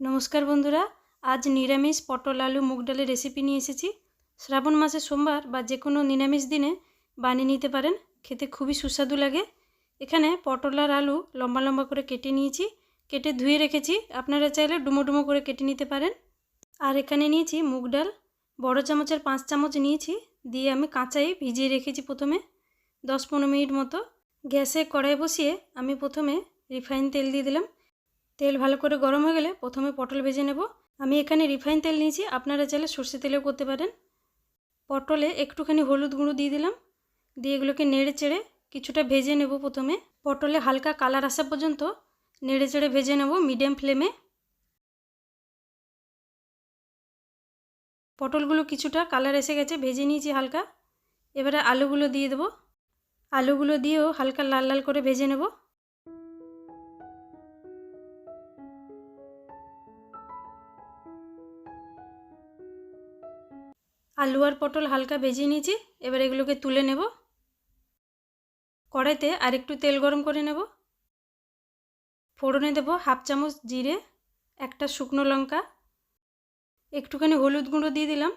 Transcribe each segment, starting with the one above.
নমস্কার বন্ধুরা, আজ নিরামিষ পটল আলু মুগ ডালের রেসিপি নিয়ে এসেছি। শ্রাবণ মাসে সোমবার বা যে কোনো নিরামিষ দিনে বানিয়ে নিতে পারেন, খেতে খুবই সুস্বাদু লাগে। এখানে পটল আর আলু লম্বা লম্বা করে কেটে নিয়েছি, কেটে ধুয়ে রেখেছি। আপনারা চাইলে ডুমো ডুমো করে কেটে নিতে পারেন। আর এখানে নিয়েছি মুগ ডাল, বড় চামচের পাঁচ চামচ নিয়েছি, দিয়ে আমি কাঁচাই ভিজিয়ে রেখেছি প্রথমে। দশ পনেরো মিনিট মতো গ্যাসে কড়াই বসিয়ে আমি প্রথমে রিফাইন তেল দিয়ে দিলাম। তেল ভালো করে গরম হয়ে গেলে প্রথমে পটল ভেজে নেব। আমি এখানে রিফাইন তেল নিয়েছি, আপনারা চাইলে সর্ষে তেলেও করতে পারেন। পটলে একটুখানি হলুদ গুঁড়ো দিয়ে দিলাম। দিয়ে এগুলোকে নেড়ে চেড়ে কিছুটা ভেজে নেব প্রথমে। পটলে হালকা কালার আসা পর্যন্ত নেড়ে চেড়ে ভেজে নেব মিডিয়াম ফ্লেমে। পটলগুলো কিছুটা কালার এসে গেছে, ভেজে নিয়েছি হালকা। এবারে আলুগুলো দিয়ে দেবো। আলুগুলো দিয়েও হালকা লাল লাল করে ভেজে নেব। আলু আর পটল হালকা ভেজে নিয়েছি, এবার এগুলোকে তুলে নেব। কড়াইতে আরেকটু তেল গরম করে নেব। ফোড়নে দেব হাফ চামচ জিরে, একটা শুকনো লঙ্কা, একটুখানি হলুদ গুঁড়ো দিয়ে দিলাম,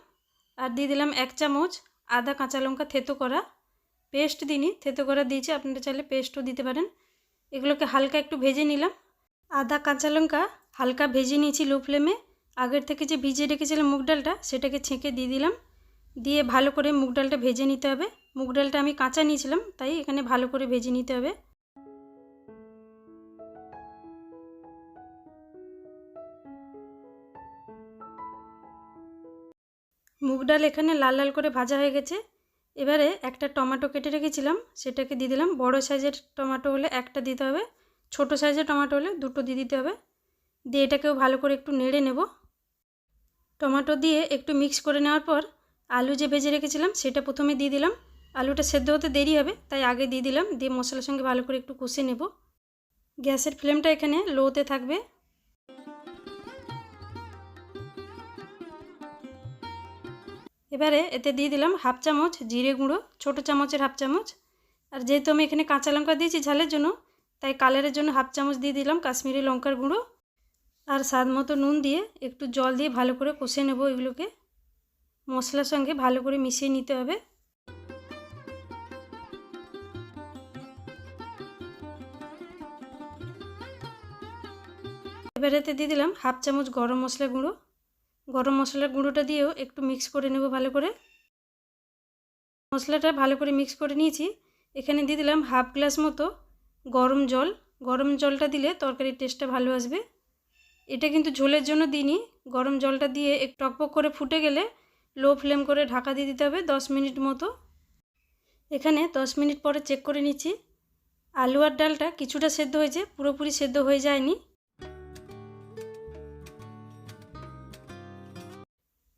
আর দিয়ে দিলাম এক চামচ আদা কাঁচা লঙ্কা থেতো করা। পেস্ট দিইনি, থেতো করা দিয়েছি, আপনারা চাইলে পেস্টও দিতে পারেন। এগুলোকে হালকা একটু ভেজে নিলাম। আদা কাঁচা লঙ্কা হালকা ভেজে নিয়েছি লো ফ্লেমে। আগের থেকে যে ভিজিয়ে রেখেছিলাম মুগ ডালটা, সেটাকে ছেঁকে দিয়ে দিলাম। দিয়ে ভালো করে মুগ ডালটা ভেজে নিতে হবে। মুগ ডালটা আমি কাঁচা নিয়েছিলাম, তাই এখানে ভালো করে ভেজে নিতে হবে। মুগ ডাল এখানে লাল লাল করে ভাজা হয়ে গেছে। এবারে একটা টমেটো কেটে রেখেছিলাম, সেটাকে দিয়ে দিলাম। বড় সাইজের টমেটো হলে একটা দিতে হবে, ছোট সাইজের টমেটো হলে দুটো দিয়ে দিতে হবে। দিয়ে এটাকেও ভালো করে একটু নেড়ে নেব। টমেটো দিয়ে একটু মিক্স করে নেওয়ার পর আলু যে ভেজে রেখেছিলাম, সেটা প্রথমে দিয়ে দিলাম। আলুটা সেদ্ধ হতে দেরি হবে, তাই আগে দিয়ে দিলাম। দিয়ে মশলার সঙ্গে ভালো করে একটু কষে নেব। গ্যাসের ফ্লেমটা এখানে লোতে থাকবে। এবারে এতে দিয়ে দিলাম হাফ চামচ জিরে গুঁড়ো, ছোট চামচের হাফ চামচ। আর যেহেতু আমি এখানে কাঁচা লঙ্কা দিয়েছি ঝালের জন্য, তাই কালারের জন্য হাফ চামচ দিয়ে দিলাম কাশ্মীরি লঙ্কার গুঁড়ো। আর স্বাদ মতো নুন দিয়ে একটু জল দিয়ে ভালো করে কষে নেব এগুলোকে মশলার সঙ্গে ভালো করে মিশিয়ে নিতে হবে। এবারেতে দিয়ে দিলাম হাফ চামচ গরম মশলা গুঁড়ো। গরম মশলার গুঁড়োটা দিয়েও একটু মিক্স করে নেব ভালো করে। মশলাটা ভালো করে মিক্স করে নিয়েছি। এখানে দিয়ে দিলাম হাফ গ্লাস মতো গরম জল। গরম জলটা দিলে তরকারির টেস্টটা ভালো আসবে। এটা কিন্তু ঝোলের জন্য দিইনি। গরম জলটা দিয়ে একটু টকপক করে ফুটে গেলে লো ফ্লেম করে ঢাকা দিয়ে দিতে হবে দশ মিনিট মতো। এখানে দশ মিনিট পরে চেক করে নিচ্ছি। আলু আর ডালটা কিছুটা সেদ্ধ হয়েছে, পুরোপুরি সেদ্ধ হয়ে যায়নি।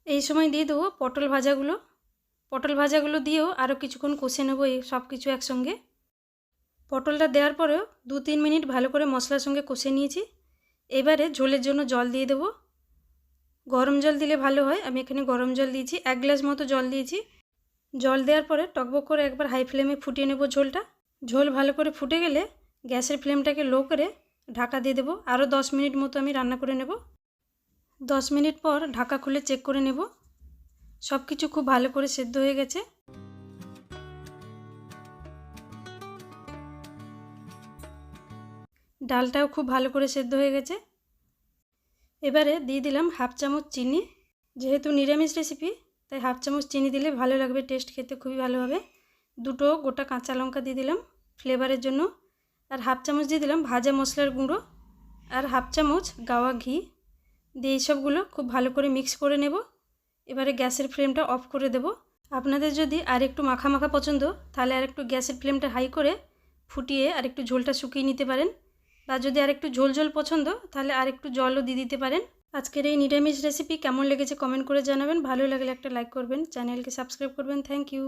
এই সময় দিয়ে দেবো পটল ভাজাগুলো। পটল ভাজাগুলো দিয়েও আরও কিছুক্ষণ কষে নেব এই সব কিছু একসঙ্গে। পটলটা দেওয়ার পরেও দু তিন মিনিট ভালো করে মশলার সঙ্গে কষে নিয়েছি। এবারে ঝোলের জন্য জল দিয়ে দেবো। গরম জল দিলে ভালো হয়। আমি এখানে গরম জল দিয়েছি, এক গ্লাস মতো জল দিয়েছি। জল দেওয়ার পরে টকবক করে একবার হাই ফ্লেমে ফুটিয়ে নেব ঝোলটা। ঝোল ভালো করে ফুটে গেলে গ্যাসের ফ্লেমটাকে লো করে ঢাকা দিয়ে দেবো। আরও দশ মিনিট মতো আমি রান্না করে নেব। দশ মিনিট পর ঢাকা খুলে চেক করে নেব। সব কিছু খুব ভালো করে সেদ্ধ হয়ে গেছে। ডালটাও খুব ভালো করে সেদ্ধ হয়ে গেছে। এবারে দিয়ে দিলাম হাফ চামচ চিনি, যেহেতু নিরামিষ রেসিপি তাই হাফ চামচ চিনি দিলে ভালো লাগবে টেস্ট খেতে খুবই ভালো হবে। দুটো গোটা কাঁচা লঙ্কা দিয়ে দিলাম ফ্লেভারের জন্য, আর হাফ চামচ দিয়ে দিলাম ভাজা মশলার গুঁড়ো, আর হাফ চামচ গাওয়া ঘি। দিয়ে এইসবগুলো খুব ভালো করে মিক্স করে নেব। এবারে গ্যাসের ফ্লেমটা অফ করে দেব। আপনাদের যদি আর একটু মাখা মাখা পছন্দ, তাহলে আর একটু গ্যাসের ফ্লেমটা হাই করে ফুটিয়ে আর একটু ঝোলটা শুকিয়ে নিতে পারেন। বা যদি আর একটু ঝোল ঝোল পছন্দ, তাহলে আর একটু জলও দিয়ে দিতে পারেন। আজকের এই নিরামিষ রেসিপি কেমন লেগেছে কমেন্ট করে জানাবেন। ভালো লাগলে একটা লাইক করবেন। চ্যানেলকে সাবস্ক্রাইব করবেন। Thank you